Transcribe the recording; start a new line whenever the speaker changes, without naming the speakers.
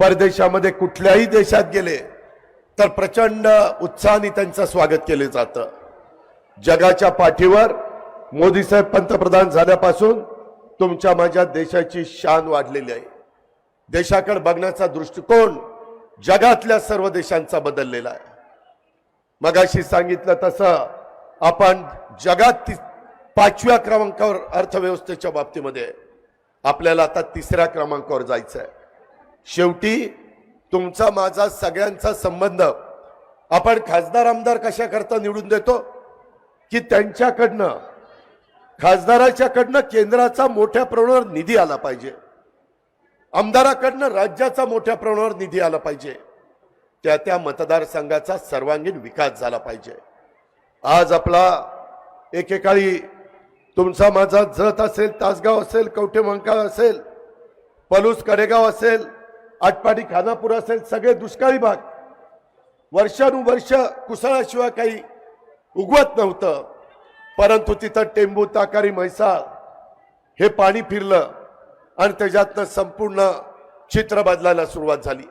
परदेशामध्ये कुठल्याही देशात गेले तर प्रचंड उत्साहाने त्यांचं स्वागत केले जातं. जगाच्या पाठीवर मोदी साहेब पंतप्रधान झाल्यापासून तुमच्या माझ्या देशाची शान वाढलेली आहे. देशाकडे बघण्याचा दृष्टिकोन जगातल्या सर्व देशांचा बदललेला आहे. मगाशी सांगितलं तसं आपण जगात ती पाचव्या क्रमांकावर अर्थव्यवस्थेच्या बाबतीमध्ये आपल्याला आता तिसऱ्या क्रमांकावर जायचं आहे शेवटी तुमचा माझा सगळ्यांचा संबंध. आपण खासदार आमदार कशाकरता निवडून देतो? की त्यांच्याकडनं? खासदाराच्याकडनं केंद्राचा मोठ्या प्रमाणावर निधी आला पाहिजे. आमदाराकडनं राज्याचा मोठ्या प्रमाणावर निधी आला पाहिजे. त्या त्या मतदारसंघाचा सर्वांगीण विकास झाला पाहिजे. आज आपला एकेकाळी तुमचा माझा जत असेल तासगाव असेल कवठे मंकाळ असेल पलूस कडेगाव असेल आटपाडी खानापूर असेल सगळे दुष्काळी भाग. वर्षानुवर्ष कुसळाशिवाय काही उगवत नव्हतं. परंतु तिथं टेंबू ताकारी म्हैसाळ हे पाणी फिरलं आणि त्याच्यातनं संपूर्ण चित्र बदलायला सुरुवात झाली.